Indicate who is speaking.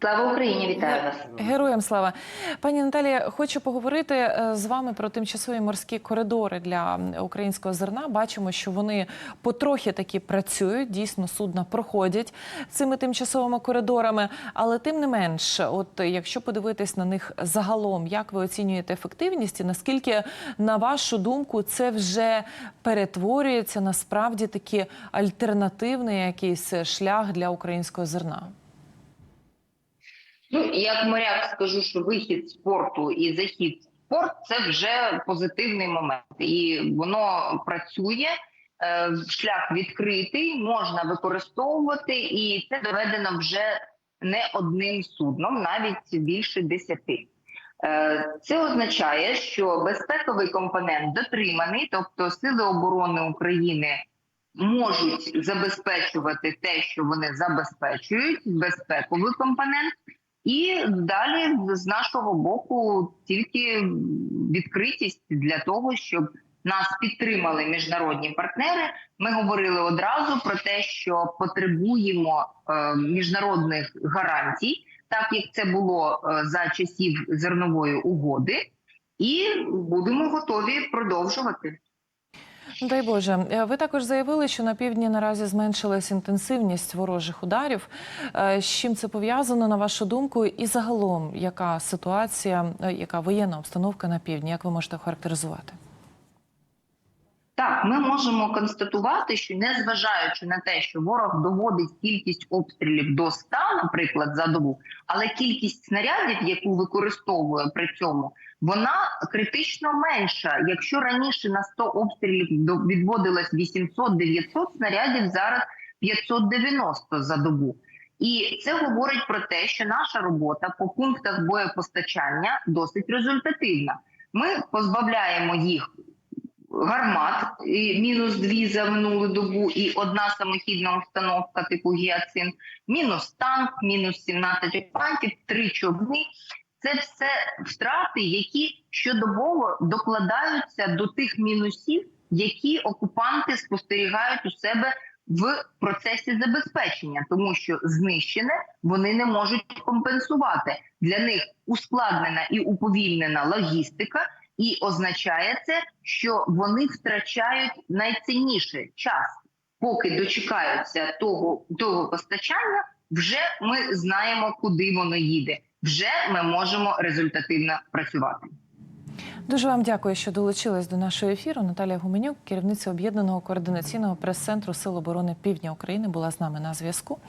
Speaker 1: Слава Україні, вітаю вас.
Speaker 2: Героям слава пані Наталія. Хочу поговорити е, з вами про тимчасові морські коридори для українського зерна. Бачимо, що вони потрохи таки працюють. Дійсно, судна проходять цими тимчасовими коридорами. Але тим не менш, от якщо подивитись на них загалом, як ви оцінюєте ефективність і наскільки, на вашу думку, це вже перетворюється насправді таки альтернативний якийсь шлях для українського зерна?
Speaker 1: Ну як моряк скажу, що вихід з порту і захід в порт це вже позитивний момент, і воно працює. е, Шлях відкритий, можна використовувати, і це доведено вже не одним судном, навіть більше десяти. Е, Це означає, що безпековий компонент дотриманий, тобто Сили оборони України можуть забезпечувати те, що вони забезпечують, безпековий компонент. І далі з нашого боку тільки відкритість для того, щоб нас підтримали міжнародні партнери. Ми говорили одразу про те, що потребуємо е, міжнародних гарантій, так як це було е, за часів зернової угоди, і будемо готові продовжувати.
Speaker 2: Дай Боже, Е, ви також заявили, що на півдні наразі зменшилась інтенсивність ворожих ударів. Е, З чим це пов'язано, на вашу думку, і загалом, яка ситуація, е, яка воєнна обстановка на півдні? Як ви можете характеризувати?
Speaker 1: Так, ми можемо констатувати, що незважаючи на те, що ворог доводить кількість обстрілів до 100, наприклад, за добу, але кількість снарядів, яку використовує при цьому, вона критично менша. Якщо раніше на 100 обстрілів відводилось 800-900 снарядів, зараз 590 за добу. І це говорить про те, що наша робота по пунктах боєпостачання досить результативна. Ми позбавляємо їх гармат, і мінус дві за минулу добу, і одна самохідна установка типу гіацин, мінус танк, мінус 17 окупантів, три човни. Це все втрати, які щодобово докладаються до тих мінусів, які окупанти спостерігають у себе в процесі забезпечення, тому що знищене вони не можуть компенсувати. Для них ускладнена і уповільнена логістика. І означає це, що вони втрачають найцінніше час, поки дочекаються того, того постачання. Вже ми знаємо, куди воно їде. Вже ми можемо результативно працювати.
Speaker 2: Дуже вам дякую, що долучились до нашого ефіру. Наталія Гуменюк, керівниця об'єднаного координаційного прес-центру Сил оборони Півдня України, була з нами на зв'язку.